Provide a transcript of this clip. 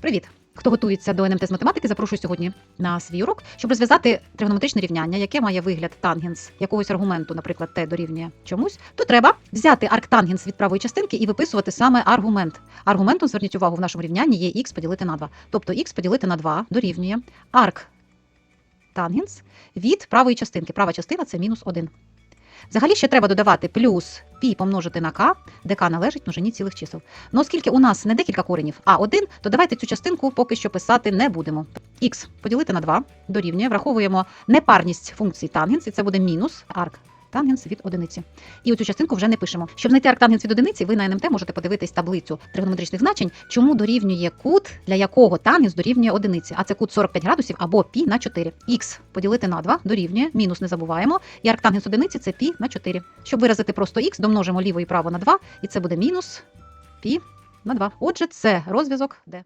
Привіт! Хто готується до НМТ з математики, запрошую сьогодні на свій урок, щоб розв'язати тригонометричне рівняння, яке має вигляд тангенс якогось аргументу, наприклад, t дорівнює чомусь, то треба взяти арктангенс від правої частинки і виписувати саме аргумент. Аргументом, зверніть увагу, в нашому рівнянні є х поділити на 2. Тобто х поділити на 2 дорівнює арк тангенс від правої частинки. Права частина це мінус 1. Взагалі ще треба додавати плюс пі помножити на k, де k належить множині цілих чисел. Ну, оскільки у нас не декілька коренів, а один, то давайте цю частинку поки що писати не будемо. Х поділити на 2 дорівнює, враховуємо непарність функції тангенс, і це буде мінус арк. Тангенс від одиниці. І оцю частинку вже не пишемо. Щоб знайти арктангенс від одиниці, ви на НМТ можете подивитись таблицю тригонометричних значень, чому дорівнює кут, для якого тангенс дорівнює одиниці. А це кут 45 градусів або пі на 4. Х поділити на 2 дорівнює, мінус не забуваємо. І арктангенс одиниці це пі на 4. Щоб виразити просто х, домножимо ліво і право на 2, і це буде мінус пі на 2. Отже, це розв'язок Д.